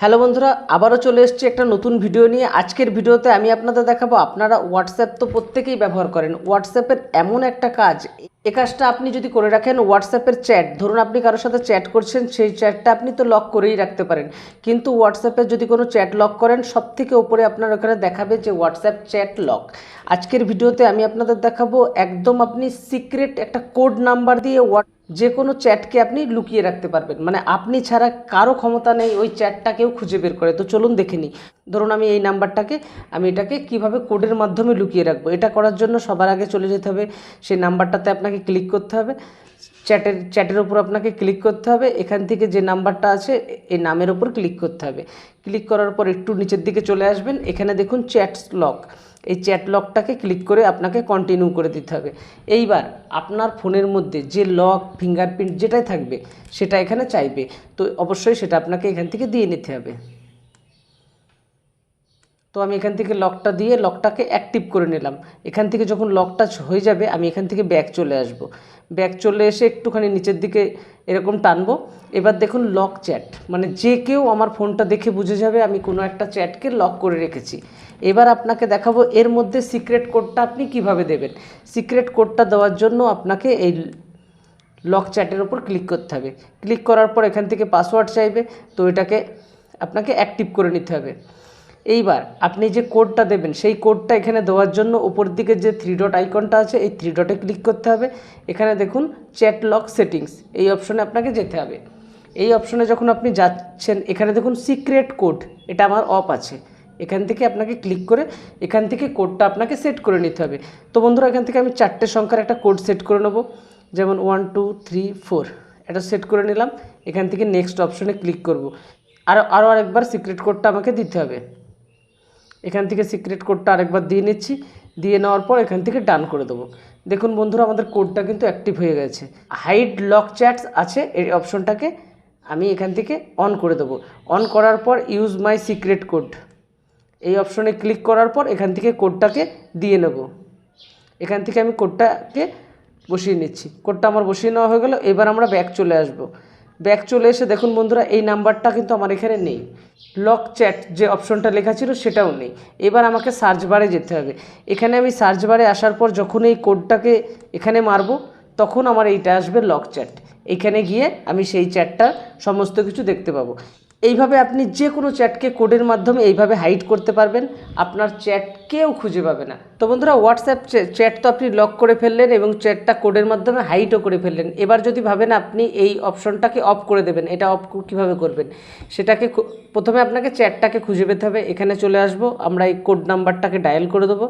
Hello বন্ধুরা, আবারও চলে এসেছি একটা নতুন ভিডিও নিয়ে। আজকের ভিডিওতে আমি আপনাদের দেখাবো, আপনারা হোয়াটসঅ্যাপ তো প্রত্যেকেই ব্যবহার করেন। হোয়াটসঅ্যাপের এমন একটা কাজ, এ কাজটা আপনি যদি করে রাখেন হোয়াটসঅ্যাপের চ্যাট ধরুন আপনি কারোর সাথে চ্যাট করছেন, সেই চ্যাটটা আপনি তো লক করেই রাখতে পারেন। কিন্তু হোয়াটসঅ্যাপে যদি কোনো চ্যাট লক করেন সব থেকে ওপরে আপনার ওখানে দেখাবে যে হোয়াটসঅ্যাপ চ্যাট লক আজকের ভিডিওতে আমি আপনাদের দেখাবো, একদম আপনি সিক্রেট একটা কোড নাম্বার দিয়ে হোয়াট যে কোনো চ্যাটকে আপনি লুকিয়ে রাখতে পারবেন। মানে আপনি ছাড়া কারও ক্ষমতা নেই, ওই চ্যাটটাকেও খুঁজে বের করে। তো চলুন দেখে নিই। ধরুন আমি এই নাম্বারটাকে, আমি এটাকে কীভাবে কোডের মাধ্যমে লুকিয়ে রাখব? এটা করার জন্য সবার আগে চলে যেতে হবে। সেই নাম্বারটাতে আপনাকে ক্লিক করতে হবে। চ্যাটের চ্যাটের ওপর আপনাকে ক্লিক করতে হবে। এখান থেকে যে নাম্বারটা আছে এই নামের ওপর ক্লিক করতে হবে। ক্লিক করার পর একটু নিচের দিকে চলে আসবেন। এখানে দেখুন চ্যাটস লক এই চ্যাট লকটাকে ক্লিক করে আপনাকে কন্টিনিউ করে দিতে হবে। এইবার আপনার ফোনের মধ্যে যে লক ফিঙ্গারপ্রিন্ট যেটাই থাকবে, সেটা এখানে চাইবে। তো অবশ্যই সেটা আপনাকে এখান থেকে দিয়ে নিতে হবে। তো আমি এখান থেকে লকটা দিয়ে লকটাকে অ্যাক্টিভ করে নিলাম। এখান থেকে যখন লকটা হয়ে যাবে, আমি এখান থেকে ব্যাক চলে আসব। ব্যাক চলে এসে একটুখানি নিচের দিকে এরকম টানবো। এবার দেখুন লক চ্যাট মানে যে কেউ আমার ফোনটা দেখে বুঝে যাবে আমি কোনো একটা চ্যাটকে লক করে রেখেছি। এবার আপনাকে দেখাবো এর মধ্যে সিক্রেট কোডটা আপনি কীভাবে দেবেন। সিক্রেট কোডটা দেওয়ার জন্য আপনাকে এই লক চ্যাটের ওপর ক্লিক করতে হবে। ক্লিক করার পর এখান থেকে পাসওয়ার্ড চাইবে, তো এটাকে আপনাকে অ্যাক্টিভ করে নিতে হবে। এইবার আপনি যে কোডটা দেবেন, সেই কোডটা এখানে দেওয়ার জন্য উপর দিকে যে থ্রি ডট আইকনটা আছে, এই থ্রি ডটে ক্লিক করতে হবে। এখানে দেখুন চ্যাট লক সেটিংস এই অপশনে আপনাকে যেতে হবে। এই অপশনে যখন আপনি যাচ্ছেন, এখানে দেখুন সিক্রেট কোড এটা আমার অফ আছে। এখান থেকে আপনাকে ক্লিক করে, এখান থেকে কোডটা আপনাকে সেট করে নিতে হবে। তো বন্ধুরা, এখান থেকে আমি চারটে সংখ্যার একটা কোড সেট করে নেব। যেমন ওয়ান টু থ্রি ফোর এটা সেট করে নিলাম। এখান থেকে নেক্সট অপশনে ক্লিক করব। আরও আরও আরেকবার সিক্রেট কোডটা আমাকে দিতে হবে। এখান থেকে সিক্রেট কোডটা আরেকবার দিয়ে নিচ্ছি। দিয়ে নেওয়ার পর এখান থেকে ডান করে দেবো। দেখুন বন্ধুরা, আমাদের কোডটা কিন্তু অ্যাক্টিভ হয়ে গেছে। হাইড লক চ্যাটস আছে এই অপশনটাকে আমি এখান থেকে অন করে দেবো। অন করার পর ইউজ মাই সিক্রেট কোড এই অপশনে ক্লিক করার পর এখান থেকে কোডটাকে দিয়ে নেব। এখান থেকে আমি কোডটাকে বসিয়ে নিচ্ছি। কোডটা আমার বসিয়ে নেওয়া হয়ে গেল, এবার আমরা ব্যাক চলে আসব। ব্যাক চলে এসে দেখুন বন্ধুরা, এই নাম্বারটা কিন্তু আমার এখানে নেই। লক চ্যাট যে অপশনটা লেখা ছিল সেটাও নেই। এবার আমাকে সার্চ বারে যেতে হবে। এখানে আমি সার্চ বারে আসার পর যখন এই কোডটাকে এখানে মারবো, তখন আমার এইটা আসবে লক চ্যাট। এখানে গিয়ে আমি সেই চ্যাটটা সমস্ত কিছু দেখতে পাবো। এইভাবে আপনি যে কোনো চ্যাটকে কোডের মাধ্যমে এইভাবে হাইড করতে পারবেন। আপনার চ্যাট কেউ খুঁজে পাবে না। তো বন্ধুরা হোয়াটসঅ্যাপ চ্যাট তো আপনি লক করে ফেললেন এবং চ্যাটটা কোডের মাধ্যমে হাইডও করে ফেললেন। এবার যদি ভাবেন আপনি এই অপশনটাকে অফ করে দেবেন, এটা অফ কীভাবে করবেন? সেটাকে প্রথমে আপনাকে চ্যাটটাকে খুঁজে পেতে হবে। এখানে চলে আসব। আমরা এই কোড নাম্বারটাকে ডায়াল করে দেবো।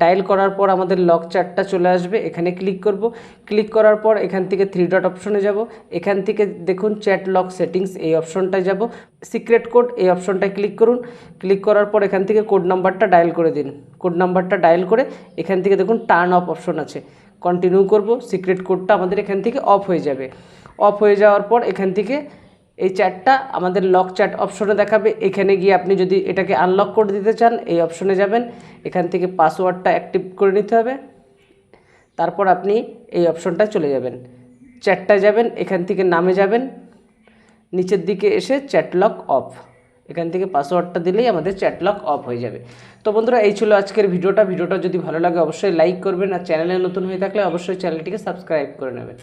ডায়াল করার পর আমাদের লক চ্যাটটা চলে আসবে। এখানে ক্লিক করব। ক্লিক করার পর এখান থেকে থ্রি ডট অপশনে যাব। এখান থেকে দেখুন চ্যাট লক সেটিংস এই অপশনটায় যাব। সিক্রেট কোড এই অপশনটায় ক্লিক করুন। ক্লিক করার পর এখান থেকে কোড নাম্বারটা ডায়াল করে দিন। কোড নাম্বারটা ডায়াল করে এখান থেকে দেখুন টার্ন অফ অপশন আছে। কন্টিনিউ করব, সিক্রেট কোডটা আমাদের এখান থেকে অফ হয়ে যাবে। অফ হয়ে যাওয়ার পর এখান থেকে এই চ্যাটটা আমাদের লক চ্যাট অপশনে দেখাবে। এখানে গিয়ে আপনি যদি এটাকে আনলক করে দিতে চান, এই অপশনে যাবেন। এখান থেকে পাসওয়ার্ডটা অ্যাক্টিভ করে নিতে হবে। তারপর আপনি এই অপশনটায় চলে যাবেন। চ্যাটটায় যাবেন, এখান থেকে নামে যাবেন। নিচের দিকে এসে চ্যাটলক অফ এখান থেকে পাসওয়ার্ডটা দিলেই আমাদের চ্যাটলক অফ হয়ে যাবে। তো বন্ধুরা, এই ছিল আজকের ভিডিওটা। ভিডিওটা যদি ভালো লাগে, অবশ্যই লাইক করবেন। আর চ্যানেলে নতুন হয়ে থাকলে অবশ্যই চ্যানেলটিকে সাবস্ক্রাইব করে নেবেন।